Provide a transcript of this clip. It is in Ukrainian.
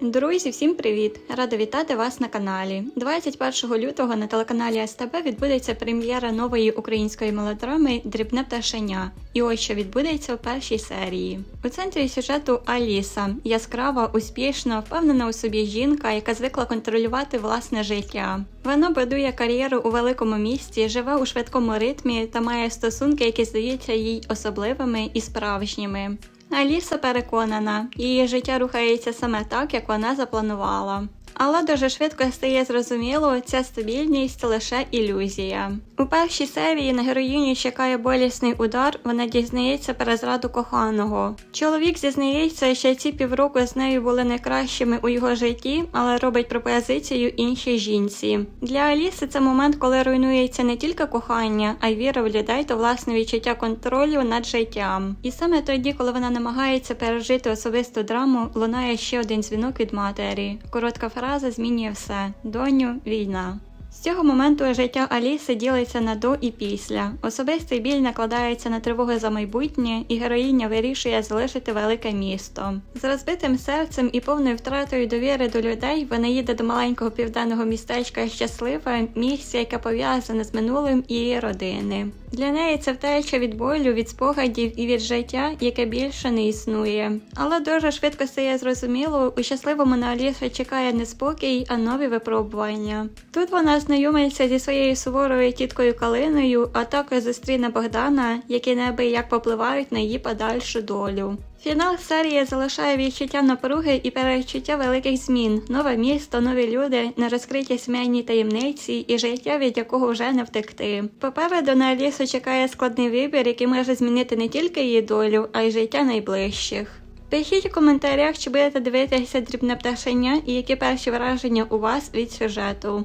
Друзі, всім привіт! Рада вітати вас на каналі. 21 лютого на телеканалі СТБ відбудеться прем'єра нової української мелодрами Дрібне пташеня. І ось що відбудеться у першій серії. У центрі сюжету Аліса яскрава, успішна, впевнена у собі жінка, яка звикла контролювати власне життя. Вона будує кар'єру у великому місті, живе у швидкому ритмі та має стосунки, які здаються їй особливими і справжніми. Аліса переконана, її життя рухається саме так, як вона запланувала. Але дуже швидко стає зрозуміло, ця стабільність лише ілюзія. У першій серії на героїні чекає болісний удар, вона дізнається про зраду коханого. Чоловік зізнається, що ці півроку з нею були найкращими у його житті, але робить пропозицію іншій жінці. Для Аліси це момент, коли руйнується не тільки кохання, а й віра в людей та власне відчуття контролю над життям. І саме тоді, коли вона намагається пережити особисту драму, лунає ще один дзвінок від матері. Коротка фраза змінює все: доню, війна. З цього моменту життя Аліси ділиться на до і після. Особистий біль накладається на тривоги за майбутнє, і героїня вирішує залишити велике місто. З розбитим серцем і повною втратою довіри до людей вона їде до маленького південного містечка щасливе місце, яке пов'язане з минулим її родини. Для неї це втеча від болю, від спогадів і від життя, яке більше не існує. Але дуже швидко стає зрозуміло, у щасливому на Аліса чекає не спокій, а нові випробування. Тут вона знайомиться зі своєю суворою тіткою Калиною, а також зустріне Богдана, які неабияк попливають на її подальшу долю. Фінал серії залишає відчуття напруги і перечуття великих змін, нове місто, нові люди, нерозкриті сімейні таємниці і життя, від якого вже не втекти. Попереду на Алісу чекає складний вибір, який може змінити не тільки її долю, а й життя найближчих. Пишіть у коментарях, чи будете дивитися дрібне пташеня і які перші враження у вас від сюжету.